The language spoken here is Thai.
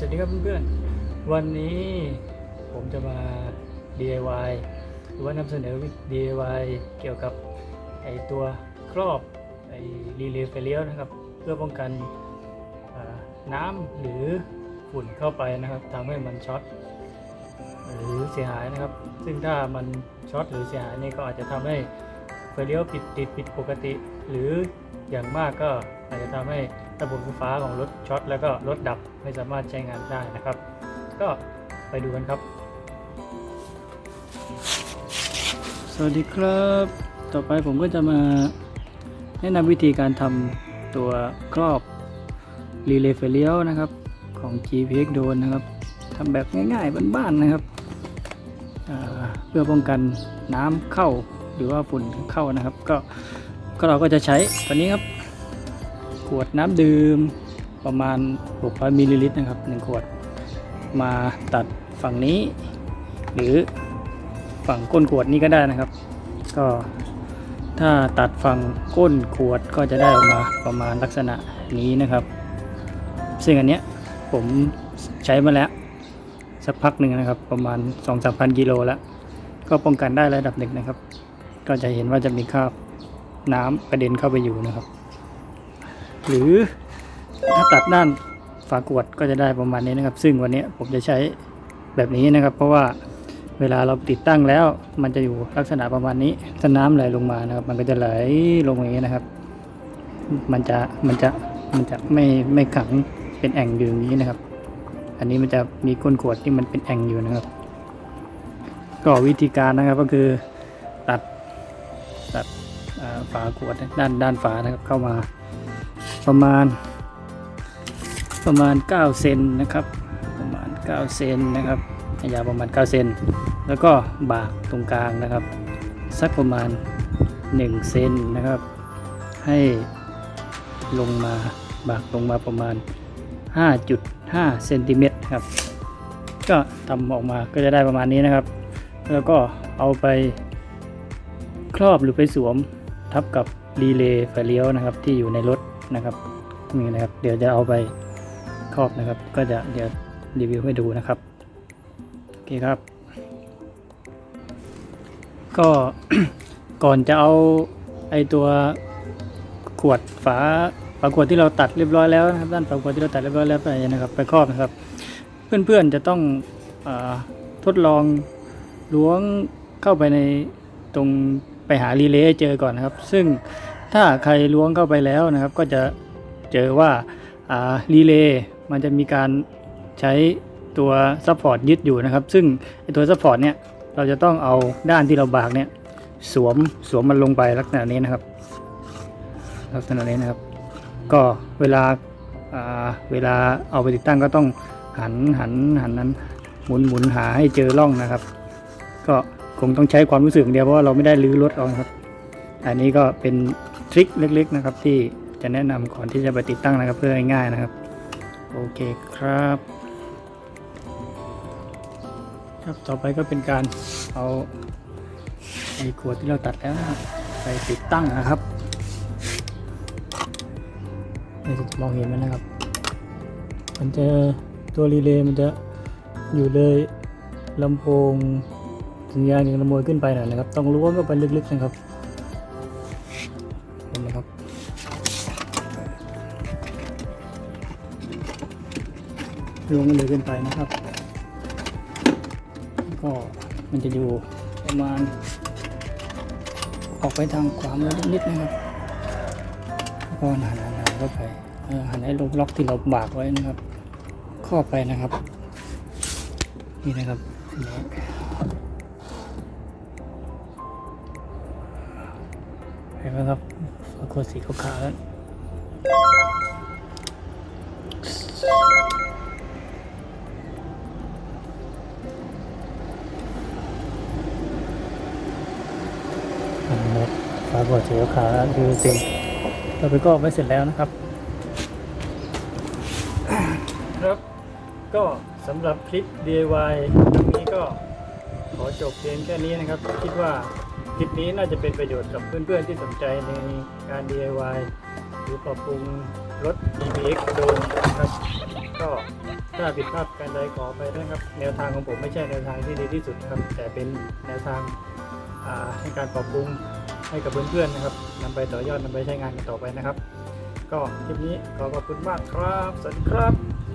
สวัสดีครับเพื่อนๆ วันนี้ผมจะมา DIY หรือว่านำเสนอ DIY เกี่ยวกับไอตัวครอบไอรีเลย์ไฟเลี้ยวนะครับ เพื่อป้องกันน้ำหรือฝุ่นเข้าไปนะครับทำให้มันช็อตหรือเสียหายนะครับ ซึ่งถ้ามันช็อตหรือเสียหายนี่ก็อาจจะทำให้ไฟเลี้ยวปิดติดผิดปกติ หรืออย่างมากก็อาจจะทำให้ ระบบไฟฟ้าของรถช็อตแล้วก็รถดับไม่สามารถใช้งานได้นะครับ ก็ไปดูกันครับ สวัสดีครับ ต่อไปผมก็จะมาแนะนำวิธีการทำตัวครอบรีเลย์ไฟเลี้ยวนะครับของ GPX Drone นะครับทำแบบง่ายๆบ้านๆนะครับ เพื่อป้องกันน้ำเข้าหรือว่าฝุ่นเข้านะครับ ก็ก็เราก็จะใช้ตัวนี้ครับ ขวดน้ำดื่มประมาณ 600มิลลิลิตรนะครับ 1 ขวด มาตัดฝั่งนี้ หรือฝั่งก้นขวดนี้ก็ได้นะครับ ก็ถ้าตัดฝั่งก้นขวดก็จะได้ออกมาประมาณลักษณะนี้นะครับ ซึ่งอันเนี้ยผมใช้มาแล้ว สักพักหนึ่งนะครับ ประมาณ 2-3พันกิโลแล้ว ก็ป้องกันได้ระดับหนึ่งนะครับ ก็จะเห็นว่าจะมีคราบน้ำกระเด็นเข้าไปอยู่นะครับ หรือถ้าตัดด้านฝาขวดก็จะได้ประมาณนี้นะครับ ซึ่งวันนี้ผมจะใช้แบบนี้นะครับ เพราะว่าเวลาเราติดตั้งแล้ว มันจะอยู่ลักษณะประมาณนี้ถ้าน้ำไหลลงมานะครับ มันก็จะไหลลงอย่างนี้นะครับ มันจะมันจะมันจะไม่ไม่ขังเป็นแอ่งอยู่อย่างนี้นะครับ อันนี้มันจะมีก้นขวดที่มันเป็นแอ่งอยู่นะครับ ก็วิธีการนะครับก็คือตัดตัดฝาขวดด้านด้านฝานะครับเข้ามา ประมาณ ประมาณ 9 เซนนะครับ ประมาณ 9 เซนนะครับยาวประมาณ 9 เซนแล้วก็บากตรงกลางนะครับ สักประมาณ 1 เซนนะครับ ให้ลงมาบากลงมาประมาณ 5.5 เซนติเมตรครับ ก็ทำออกมาก็จะได้ประมาณนี้นะครับ แล้วก็เอาไปครอบหรือไปสวมทับกับรีเลย์ไฟเลี้ยวนะครับที่อยู่ในรถ นะครับนี่นะครับ เดี๋ยวจะเอาไปครอบนะครับ ก็จะเดี๋ยวรีวิวให้ดูนะครับโอเคครับ ก็ก่อนจะเอาไอตัวขวดฝาฝาขวดที่เราตัดเรียบร้อยแล้วนะครับด้านฝาขวดที่เราตัดเรียบร้อยแล้วไปนะครับ ไปครอบนะครับ เพื่อนๆจะต้องอทดลองล้วงเข้าไปในตรงไปหารีเลย์เจอก่อนนะครับ ซึ่ง ถ้าใครล้วงเข้าไปแล้วนะครับ ก็จะเจอว่ารีเลย์มันจะมีการใช้ตัวซัพพอร์ตยึดอยู่นะครับ ซึ่งตัวซัพพอร์ตเนี่ยเราจะต้องเอาด้านที่เราบากเนี่ยสวมสวมมันลงไปลักษณะนี้นะครับ ลักษณะนี้นะครับ ก็เวลาเวลาเอาไปติดตั้งก็ต้องหันหันหันนั้นหมุนหมุนหาให้เจอร่องนะครับ ก็คงต้องใช้ความรู้สึกเดียวเพราะว่าเราไม่ได้รื้อรถเอาครับ อันนี้ก็เป็น ทริคเล็กๆนะครับที่จะแนะนำก่อนที่จะไปติดตั้งนะครับเพื่อง่ายนะครับ โอเคครับ ครับต่อไปก็เป็นการเอาไอ้ขวดที่เราตัดแล้วนะไปติดตั้งนะครับมองเห็นไหมนะครับ มันจะตัวรีเลย์มันจะอยู่เลยลำโพงสัญญาณยังขโมยขึ้นไปหน่อยนะครับ ต้องล้วงเข้าไปลึกๆนะครับ ลวงเลยขึ้นไปนะครับ ก็มันจะอยู่ประมาณ ออกไปทางขวามือนิดนะครับแล้วก็หันหันหันเข้าไปหันให้ลงล็อกที่เราบากไว้นะครับครอบไปนะครับ นี่นะครับทีนี้เห็นไหมครับปรากฏสีขาวๆแล้ว ปรากฏสีขาวๆคือเต็มเราไปก็ไว้เสร็จแล้วนะครับ ครับ ก็สำหรับคลิป DIY ครั้งนี้ก็ขอจบเพียงแค่นี้นะครับ คิดว่าคลิปนี้น่าจะเป็นประโยชน์กับเพื่อนๆที่สนใจในการ DIY หรือปรับปรุงรถ DBX โดนนะครับก็ถ้าผิดพลาดการใดขอไปด้วยครับ แนวทางของผมไม่ใช่แนวทางที่ดีที่สุดครับ แต่เป็นแนวทางให้การปรับปรุง ให้กับเพื่อนๆนะครับนำไปต่อยอดนำไปใช้งานกันต่อไปนะครับ ก็คลิปนี้ขอขอบคุณมากครับ สวัสดีครับ